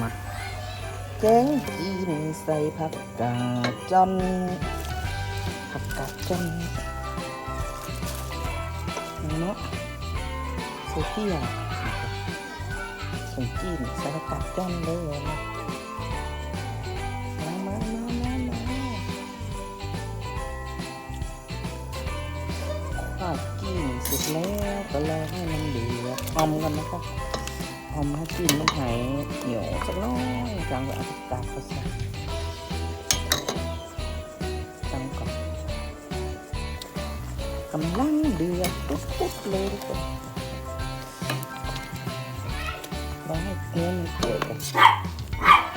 มาแกงจีนใส่ผักกาดจอนผักกาดจอนเนาะใส่เพี้ยส่งจีนใส่ผักกาดจอนเลยนะมามามามามาข้าวจีนเสร็จแล้วก็รอให้มันเดือดอมกันนะครับ หอมให้กลิ่นมันหายเหนียวสักหน้อยกลางเอากาดเขาใส่ตั้งก่อนกำลังเดือดปุ๊บปุ๊บเลยทุกคนรอให้เนื้อมันเดือดก่อน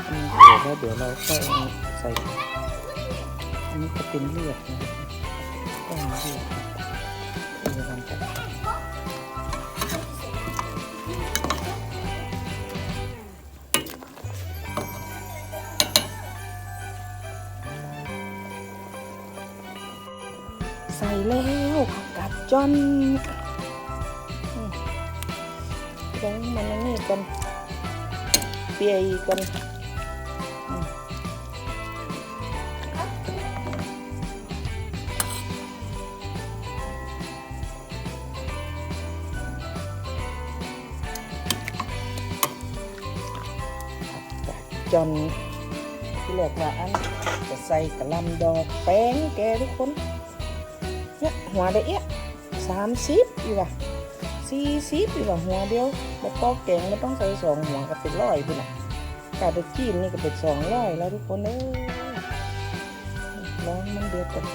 อืมเดือดแล้วเดี๋ยวเราค่อยใส่อันนี้จะเป็นเลือดนะก้อนเลือด ใส่แล้วผักกาดจอนอืมลงมันอันนี่กันเปียอีกกันอืมผักกาดจอนที่เรียกว่าอันจะใส่กระหลำดอกแป้งแกทุกคน เนี่ยหัวได้เอ๊ะสามสิบอยู่ว่ะสี่สิบอยู่ว่ะหัวเดียวแล้วก็แกงไม่ต้องใส่สองหัวก็เป็นร้อยพี่น่ะกาไปจีนนี่ก็เป็นสองร้อยแล้วทุกคนเอ้ยร้อนมันเดือดกัน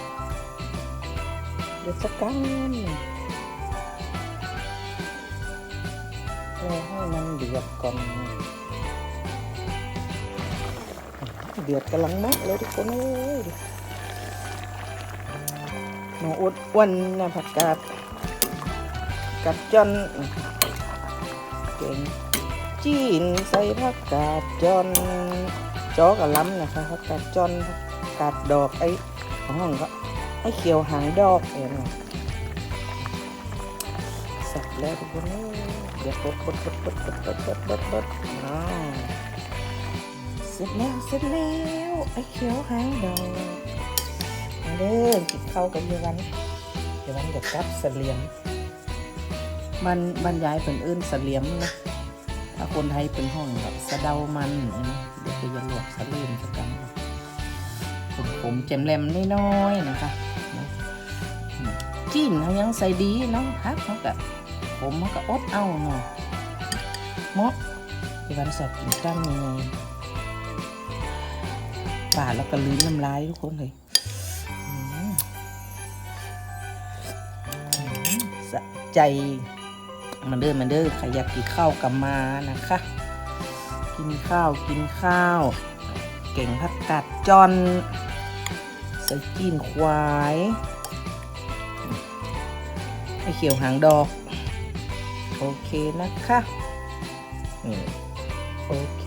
เดือดสักกังนึ่รอให้มันเดือดก่อนเดือดกำลังมากเลยทุกคนเอ้ย หนูอุดอ้วนนะผักกาดกัดจอนเก่งจีนใส่ผักกาดจอนจอกับล้ำนะคะผักกาดจอนผักกาดดอกไอ้ของห้องก็ไอ้เขียวหางดอกเองสับแล้วทุกคนเอ้ยเดี๋ยวบดบดบดบดบดบดบดบดบดอ้าเสร็จแล้วเสร็จแล้วไอ้เขียวหางดอก เด้อกินข้าวกันเยาวันเยาวันกับกับเสลียมมันบรรยายเป็นอื่นเสลียมนะถ้าคนไทยเป็นห้องแบบสะเดามันนะเดี๋ยวจะยลวกสะลีมสักกันผมผมเจมแรมน้อยๆนะคะนะอืมจีนเขายังใส่ดีเนาะฮักเขากะผมเขาก็อดเอาเนาะเมาะเยาวันสอบกินตั้งยังไงป่าแล้วก็ลืมน้ำลายทุกคนเลย สะใจมันเด้อมันเด้อใครอยากกินข้าวกับมานะคะ กินข้าวกินข้าว เก่งผักกาดจอนใส่จีนควายไอเขียวหางดอก โอเคนะคะโอเค